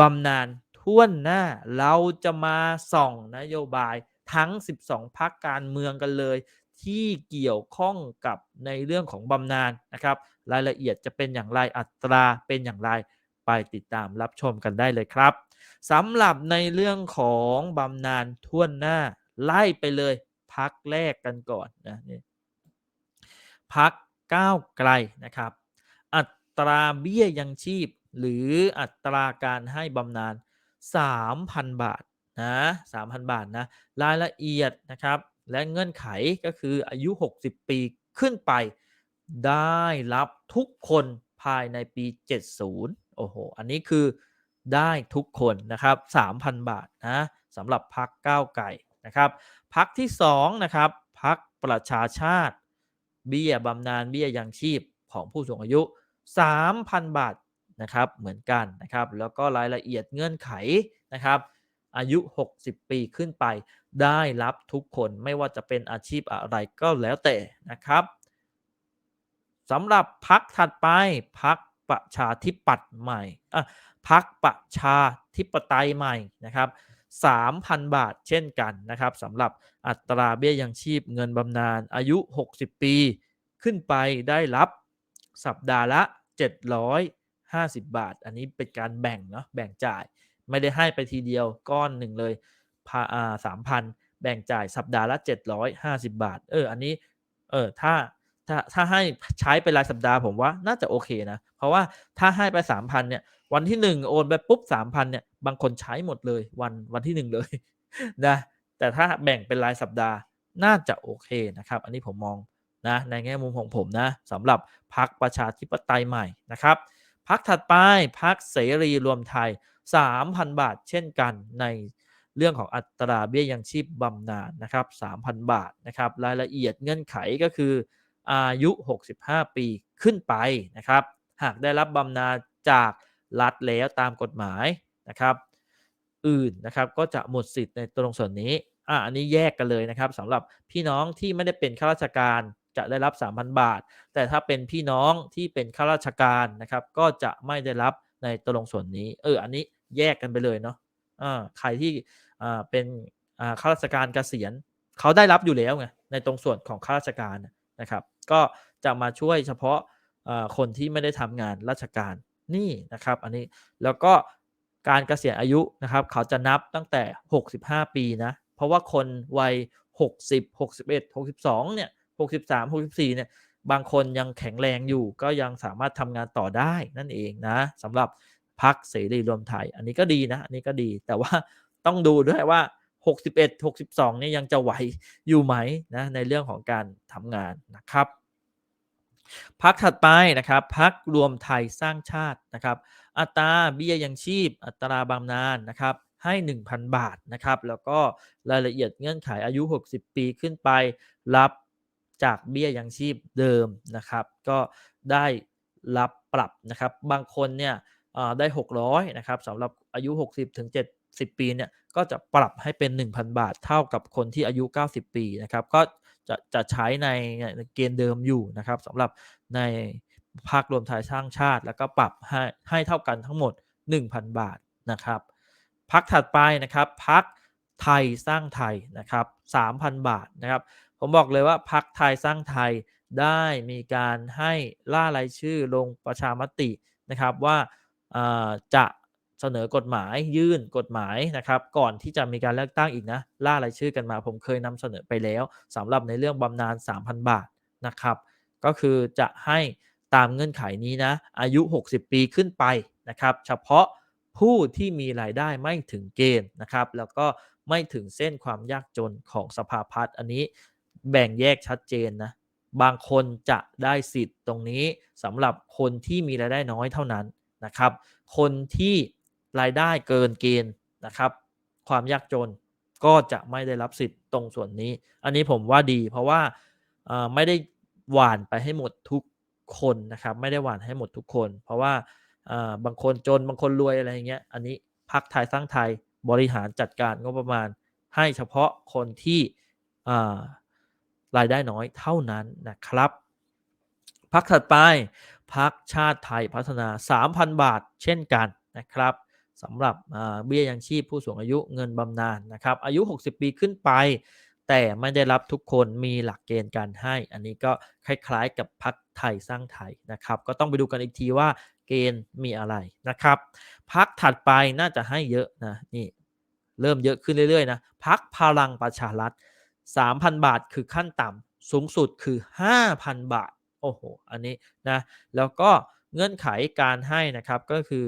บำนาญท่วนหน้าเราจะมาส่องนโยบายทั้ง 12 พักการเมืองกันเลย ที่เกี่ยวข้องกับในเรื่องของบำนาญนะครับ รายละเอียดจะเป็นอย่างไรอัตราเป็นอย่างไรไปติดตามรับชมกันได้เลยครับสำหรับในเรื่องของบำนาญท่วนหน้าไล่ไปเลยพักแรกกันก่อนนะนี่พักก้าวไกลนะครับ อัตราเบี้ยยังชีพ หรืออัตราการให้บำนาญ3,000 บาทนะ3,000 บาทนะรายละเอียดนะครับ และเงื่อนไขก็คืออายุ 60 ปีขึ้นไป ได้รับทุกคนภายในปี 70 โอ้โห อันนี้คือได้ทุกคนนะครับ 3,000 บาทนะสำหรับพักก้าวไก่นะครับพักที่2นะครับพักประชาชาติ เบี้ยบำนาญเบี้ยยังชีพของผู้สูงอายุ 3,000 บาท นะครับเหมือนกันนะครับแล้วก็รายละเอียดเงื่อนไขนะครับอายุ 60 ปีขึ้นไป ได้รับทุกคนไม่ว่าจะเป็นอาชีพอะไรก็แล้วแต่นะครับสำหรับพักถัดไปพักประชาธิปัตย์ใหม่อะพักประชาธิปไตยใหม่นะครับ3,000 บาทเช่นกันนะครับสำหรับอัตราเบี้ยยังชีพเงินบำนาญอายุ 60 ปี ขึ้นไปได้รับสัปดาห์ละ 50 บาท อันนี้เป็นการแบ่งเนาะแบ่งจ่ายไม่ได้ให้ไปทีเดียวก้อนหนึ่งเลยพาอาสามพันแบ่งจ่ายสัปดาห์ละ 750 บาท เออ อันนี้ เออ ถ้า ถ้า ถ้าให้ใช้ไปรายสัปดาห์ผมว่าน่าจะโอเคนะ เพราะว่าถ้าให้ไป 3,000 เนี่ย วันที่ 1 โอนไปปุ๊บ 3,000 เนี่ย บางคนใช้หมดเลยวันวันที่ 1 เลยนะ แต่ถ้าแบ่งเป็นรายสัปดาห์น่าจะโอเคนะครับ อันนี้ผมมองนะ ในแง่มุมของผมนะสำหรับพักประชาธิปไตยใหม่นะครับ พักถัดไปพักเสรีรวมไทย 3,000 บาทเช่นกันในเรื่องของอัตราเบี้ยยังชีพบำนาญนะครับ 3,000 บาทนะครับ รายละเอียดเงื่อนไขก็คืออายุ 65 ปีขึ้นไปนะครับ หากได้รับบำนาญจากรัฐแล้วตามกฎหมายนะครับ อื่นนะครับก็จะหมดสิทธิ์ในตรงส่วนนี้อ่าอันนี้แยกกันเลยนะครับสำหรับพี่น้องที่ไม่ได้เป็นข้าราชการ จะได้รับ 3,000 บาท แต่ถ้าเป็นพี่น้องที่เป็นข้าราชการนะครับ ก็จะไม่ได้รับในตรงส่วนนี้ เออ อันนี้แยกกันไปเลยเนาะอ่าใครที่อ่าเป็นอ่าข้าราชการเกษียณเขาได้รับอยู่แล้วไงในตรงส่วนของข้าราชการนะครับ ก็จะมาช่วยเฉพาะคนที่ไม่ได้ทำงานราชการนี่นะครับ อันนี้แล้วก็การเกษียณอายุนะครับ เขาจะนับตั้งแต่ 65 ปีนะ เพราะว่าคนวัย 60 61 62 เนี่ย 63 64เนี่ยบางคนยังแข็งแรงอยู่ก็ยังสามารถทำงานต่อได้นั่นเองนะสำหรับพักเสรีรวมไทย อันนี้ก็ดีนะ อันนี้ก็ดีแต่ว่าต้องดูด้วยว่า 61 62เนี่ยยังจะไหวอยู่ไหมนะในเรื่องของการทำงานนะครับพักถัดไปนะครับพักรวมไทยสร้างชาตินะครับ อัตราเบี้ยยังชีพ อัตราบำนาญนะครับให้ 1,000 บาทนะครับ แล้วก็รายละเอียดเงื่อนไขอายุ 60 ปีขึ้นไป รับ จากเบี้ยยังชีพเดิมนะครับ ก็ได้รับปรับนะครับ บางคนเนี่ยได้ 600นะครับสำหรับอายุ 60ถึง70 ปีเนี่ยก็จะปรับให้เป็น 1,000 บาทเท่ากับคนที่อายุ 90 ปีนะครับก็จะจะใช้ในเกณฑ์เดิมอยู่นะครับสำหรับในภาครวมไทยสร้างชาติ แล้วก็ปรับให้ให้เท่ากันทั้งหมด 1,000 บาทนะครับพักถัดไปนะครับพักไทยสร้างไทยนะครับ3,000 บาทนะครับ ผมบอกเลยว่าพักไทยสร้างไทยได้มีการให้ล่ารายชื่อลงประชามตินะครับว่าจะเสนอกฎหมายยื่นกฎหมายนะครับ ก่อนที่จะมีการเลือกตั้งอีกนะ ล่ารายชื่อกันมาผมเคยนำเสนอไปแล้วสำหรับในเรื่องบำนาญ3,000 บาทนะครับ ก็คือจะให้ตามเงื่อนไขนี้นะ อายุ 60 ปีขึ้นไปนะครับ เฉพาะผู้ที่มีรายได้ไม่ถึงเกณฑ์นะครับ แล้วก็ไม่ถึงเส้นความยากจนของสภาพัฒน์อันนี้ แบ่งแยกชัดเจนนะ บางคนจะได้สิทธิ์ตรงนี้สำหรับคนที่มีรายได้น้อยเท่านั้นนะครับ คนที่รายได้เกินเกณฑ์นะครับ ความยากจนก็จะไม่ได้รับสิทธิ์ตรงส่วนนี้ อันนี้ผมว่าดีเพราะว่าไม่ได้หวานไปให้หมดทุกคนนะครับ ไม่ได้หวานให้หมดทุกคน เพราะว่าบางคนจนบางคนรวยอะไรเงี้ย อันนี้พักไทยสร้างไทยบริหารจัดการงบประมาณ ให้เฉพาะคนที่ รายได้น้อยเท่านั้นนะครับพักถัดไปพักชาติไทยพัฒนา 3,000 บาทเช่นกันนะครับสำหรับเบี้ยยังชีพผู้สูงอายุเงินบำนาญนะครับอายุ 60 ปีขึ้นไป แต่ไม่ได้รับทุกคนมีหลักเกณฑ์การให้ อันนี้ก็คล้ายๆกับพักไทยสร้างไทยนะครับ ก็ต้องไปดูกันอีกทีว่าเกณฑ์มีอะไรนะครับ พักถัดไปน่าจะให้เยอะนะนี่เริ่มเยอะขึ้นเรื่อยๆนะพักพลังประชารัฐ 3,000 บาทคือขั้นต่ำสูงสุดคือ 5,000 บาท โอ้โห อันนี้นะ แล้วก็เงื่อนไขการให้นะครับก็คือ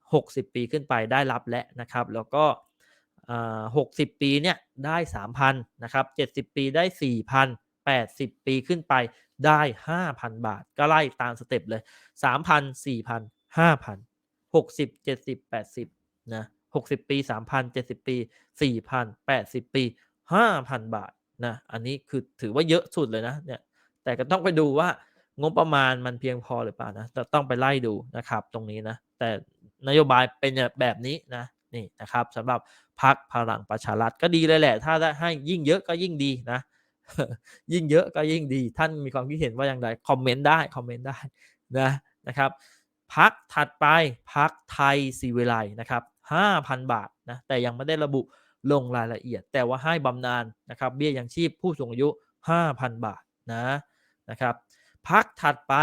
60 ปีขึ้นไปได้รับและนะครับ แล้วก็หกสิบปีเนี่ยได้ 3,000นะครับ70 ปีได้ 4,000 80 ปีขึ้นไปได้ 5,000 บาท ก็ไล่ตามสเต็ปเลย 3,000 4,000 5,000 60 70 80นะ60 ปี 3,000 70 ปี 4,000 80 ปี 5,000 บาทนะอันนี้คือถือว่าเยอะสุดเลยนะเนี่ยแต่ก็ต้องไปดูว่างบประมาณมันเพียงพอหรือเปล่านะต่ต้องไปไล่ดูนะครับตรงนี้นะแต่นโยบายเป็นแบบนี้นะนี่นะครับสำหรับพักพลังประชารัฐก็ดีเลยแหละ ถ้าได้ให้ยิ่งเยอะก็ยิ่งดีนะ ยิ่งเยอะก็ยิ่งดี ท่านมีความคิดเห็นว่าอย่างไรคอมเมนต์ได้คอมเมนต์ได้นะนะครับพักถัดไปพักไทยสีวิไลนะครับ5,000 บาทนะแต่ยังไม่ได้ระบุ ลงรายละเอียด แต่ว่าให้บำนาญนะครับเบี้ยยังชีพผู้สูงอายุ 5,000 บาทนะนะครับพักถัดไป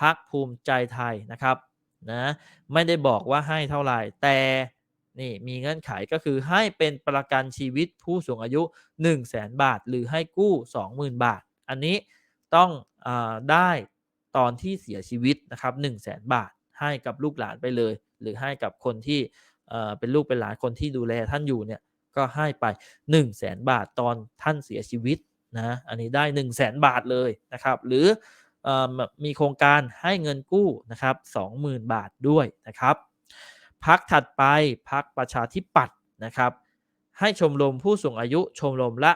พักภูมิใจไทยนะครับนะไม่ได้บอกว่าให้เท่าไหร่แต่นี่มีเงื่อนไขก็คือให้เป็นประกันชีวิตผู้สูงอายุ 1 0 0 0 0แบาท หรือให้กู้ 20,000 บาท อันนี้ต้องอได้ตอนที่เสียชีวิตนะครับ1 0 0 0 0แบาท ให้กับลูกหลานไปเลย หรือให้กับคนที่เป็นลูกเป็นหลานคนที่ดูแลท่านอยู่เนี่ย ก็ให้ไป 1 0 0 0 0แบาทตอนท่านเสียชีวิตนะอันนี้ได้ 1 0 0 0 0แบาทเลยนะครับ หรือมีโครงการให้เงินกู้นะครับ20,000 บาทด้วยนะครับพักถัดไปพักประชาธิปัตย์นะครับ ให้ชมรมผู้สูงอายุชมรมละ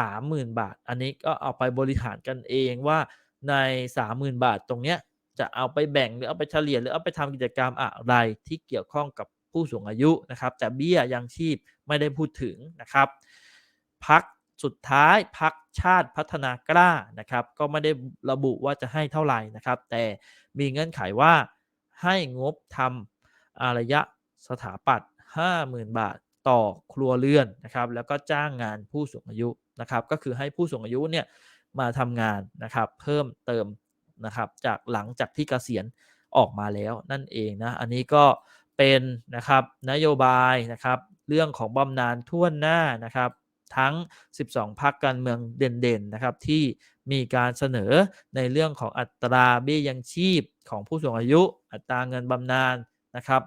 30,000 บาท อันนี้ก็เอาไปบริหารกันเองว่าใน 30,000 บาทตรงเนี้ยจะเอาไปแบ่งหรือเอาไปเฉลี่ยหรือเอาไปทำกิจกรรมอะไรที่เกี่ยวข้องกับ ผู้สูงอายุนะครับ แต่เบี้ยยังชีพไม่ได้พูดถึงนะครับพักสุดท้ายพักชาติพัฒนากล้านะครับ ก็ไม่ได้ระบุว่าจะให้เท่าไหร่นะครับ แต่มีเงื่อนไขว่าให้งบทำอารยะสถาปัตย์50,000 บาทต่อครัวเรือนนะครับ แล้วก็จ้างงานผู้สูงอายุนะครับ ก็คือให้ผู้สูงอายุเนี่ยมาทำงานนะครับ เพิ่มเติมนะครับ จากหลังจากที่เกษียณออกมาแล้วนั่นเองนะ อันนี้ก็ เป็นนะครับนโยบายนะครับเรื่องของบำนาญทั่วหน้านะครับทั้ง 12 พักการเมืองเด่นๆนะครับที่มีการเสนอในเรื่องของอัตราเบี้ยยังชีพของผู้สูงอายุ อัตราเงินบำนาญนะครับ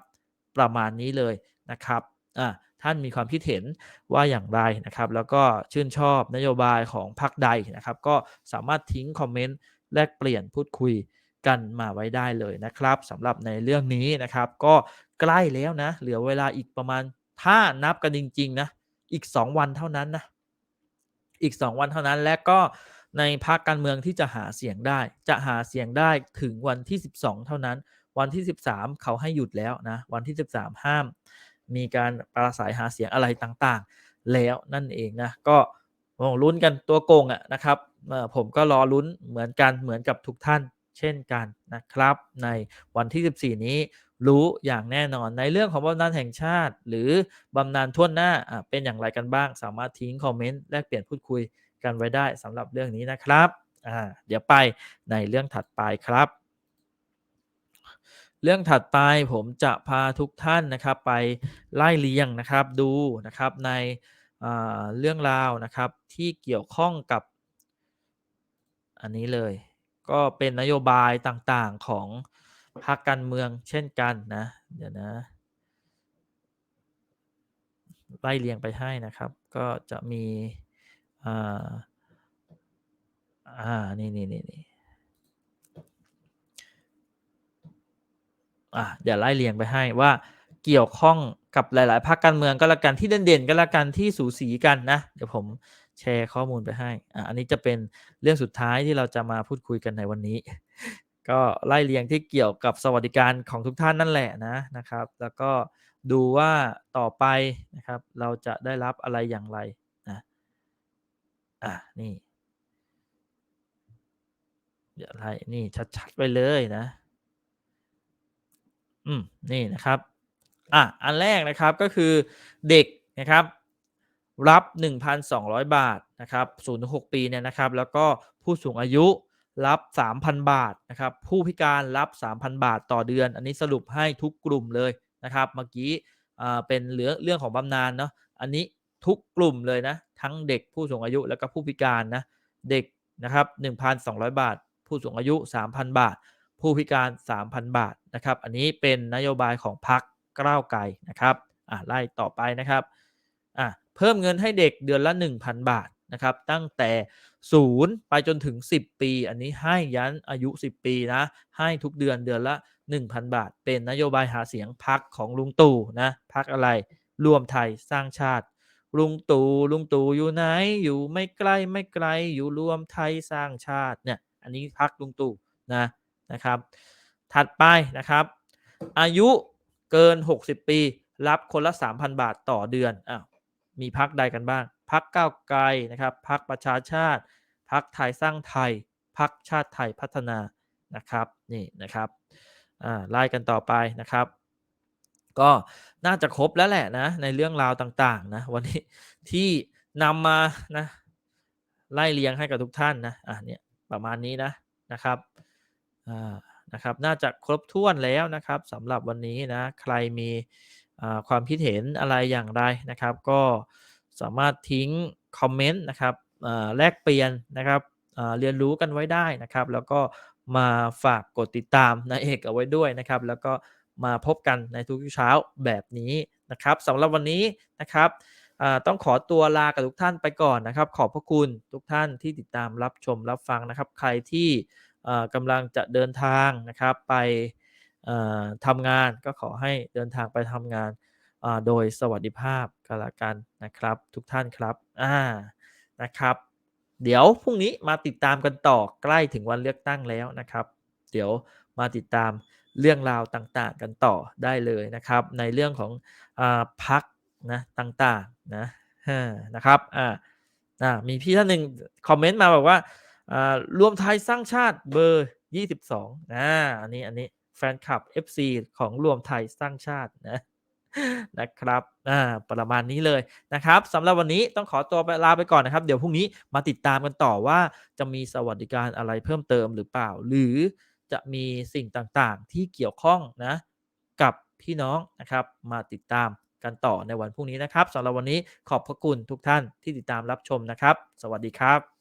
ประมาณนี้เลยนะครับอ่าท่านมีความคิดเห็นว่าอย่างไรนะครับ แล้วก็ชื่นชอบนโยบายของพรรคใดนะครับ ก็สามารถทิ้งคอมเมนต์แลกเปลี่ยนพูดคุยกันมาไว้ได้เลยนะครับสำหรับในเรื่องนี้นะครับ ก็ ใกล้แล้วนะ เหลือเวลาอีกประมาณถ้านับกันจริง ๆ นะ อีก 2 วันเท่านั้นนะ อีก 2 วันเท่านั้นและก็ในพรรคการเมืองที่จะหาเสียงได้ จะหาเสียงได้ถึงวันที่ 12 เท่านั้น วันที่ 13 เขาให้หยุดแล้วนะ วันที่ 13 ห้าม มีการปราศัยหาเสียงอะไรต่างๆ แล้วนั่นเองนะ ก็ลุ้นกันตัวโกงอะนะครับ ผมก็รอลุ้นเหมือนกันเหมือนกับทุกท่านเช่นกันนะครับ ในวันที่ 14 นี้ รู้อย่างแน่นอนในเรื่องของบำนาญแห่งชาติ หรือบำนาญทั่วหน้าเป็นอย่างไรกันบ้าง สามารถทิ้งคอมเมนต์แลกเปลี่ยนพูดคุยกันไว้ได้สำหรับเรื่องนี้นะครับอ่าเดี๋ยวไปในเรื่องถัดไปครับ เรื่องถัดไปผมจะพาทุกท่านนะครับไปไล่เลียงนะครับดูนะครับในเรื่องราวนะครับที่เกี่ยวข้องกับอันนี้เลย ก็เป็นนโยบายต่างๆของ พรรคการเมืองเช่นกันนะ เดี๋ยวนะไล่เรียงไปให้นะครับ ก็จะมีอ่าอ่านี่นี่นี่นี่อะเดี๋ยวไล่เรียงไปให้ว่าเกี่ยวข้องกับหลาย ๆพรรคการเมืองก็แล้วกันที่เด่นๆก็แล้วกันที่สูสีกันนะ เดี๋ยวผมแชร์ข้อมูลไปให้อะอันนี้จะเป็นเรื่องสุดท้ายที่เราจะมาพูดคุยกันในวันนี้ ก็ไล่เรียงที่เกี่ยวกับสวัสดิการของทุกท่านนั่นแหละนะนะครับ แล้วก็ดูว่าต่อไปนะครับ เราจะได้รับอะไรอย่างไรนะอะนี่เดี๋ยวไล่นี่ชัดๆไปเลยนะ อืมนี่นะครับอะอันแรกนะครับก็คือเด็กนะครับรับ 1,200 บาทนะครับ0ถึง6ปีเนี่ยนะครับ แล้วก็ผู้สูงอายุ รับ 3,000 บาทนะครับผู้พิการรับ 3,000 บาทต่อเดือน อันนี้สรุปให้ทุกกลุ่มเลยนะครับเมื่อกี้เป็นเรื่องเรื่องของบำนาญเนาะอันนี้ทุกกลุ่มเลยนะทั้งเด็กผู้สูงอายุแล้วก็ผู้พิการนะเด็กนะครับ1,200 บาท ผู้สูงอายุ 3,000 บาท ผู้พิการ 3,000 บาทนะครับอันนี้เป็นนโยบายของพรรคก้าวไกลนะครับอ่าไล่ต่อไปนะครับอ่าเพิ่มเงินให้เด็กเดือนละ 1,000 บาทนะครับตั้งแต่ 0 ไปจนถึง 10 ปี อันนี้ให้ยันอายุ 10 ปีนะ ให้ทุกเดือนเดือนละ 1,000 บาท เป็นนโยบายหาเสียงพรรคของลุงตู่นะพรรคอะไร รวมไทยสร้างชาติ ลุงตู่ลุงตู่อยู่ไหน อยู่ไม่ไกลไม่ไกล อยู่รวมไทยสร้างชาติเนี่ย อันนี้พรรคลุงตู่นะนะครับ ถัดไปนะครับ อายุเกิน 60 ปี รับคนละ 3,000 บาทต่อเดือนอ้าวมีพักใดกันบ้าง พักก้าวไกลนะครับพักประชาชาติ พักไทยสร้างไทย พักชาติไทยพัฒนานะครับนี่นะครับไล่กันต่อไปนะครับ ก็น่าจะครบแล้วแหละนะในเรื่องราวต่างๆนะวันนี้ที่นำมานะไล่เรียงให้กับทุกท่านนะอะเนี่ยประมาณนี้นะนะครับอ่านะครับน่าจะครบถ้วนแล้วนะครับสำหรับวันนี้นะใครมีความคิดเห็นอะไรอย่างไรนะครับ ก็ สามารถทิ้งคอมเมนต์นะครับแลกเปลี่ยนนะครับเรียนรู้กันไว้ได้นะครับ แล้วก็มาฝากกดติดตามนายเอกเอาไว้ด้วยนะครับ แล้วก็มาพบกันในทุกเช้าแบบนี้นะครับสำหรับวันนี้นะครับต้องขอตัวลากับทุกท่านไปก่อนนะครับ ขอบพระคุณทุกท่านที่ติดตามรับชมรับฟังนะครับ ใครที่กำลังจะเดินทางนะครับไปทำงานก็ขอให้เดินทางไปทำงาน โดยสวัสดิภาพกันละกันนะครับทุกท่านครับอ่านะครับ เดี๋ยวพรุ่งนี้มาติดตามกันต่อใกล้ถึงวันเลือกตั้งแล้วนะครับ เดี๋ยวมาติดตามเรื่องราวต่างๆกันต่อได้เลยนะครับ ในเรื่องของอพักนะต่างๆนะนะครับอ่ามีพี่ท่านหนึ่งคอมเมนต์มาบอกว่ารวมไทยสร้างชาติเบอร์ 22นะอันนี้อันนี้แฟนคลับ FC ของรวมไทยสร้างชาตินะ นะครับอ่าประมาณนี้เลยนะครับสำหรับวันนี้ต้องขอตัวไปลาไปก่อนนะครับ เดี๋ยวพรุ่งนี้มาติดตามกันต่อว่าจะมีสวัสดิการอะไรเพิ่มเติมหรือเปล่า หรือจะมีสิ่งต่างๆ ที่เกี่ยวข้องนะกับพี่น้องนะครับมาติดตามกันต่อในวันพรุ่งนี้นะครับสำหรับวันนี้ขอบพระคุณทุกท่านที่ติดตามรับชมนะครับ สวัสดีครับ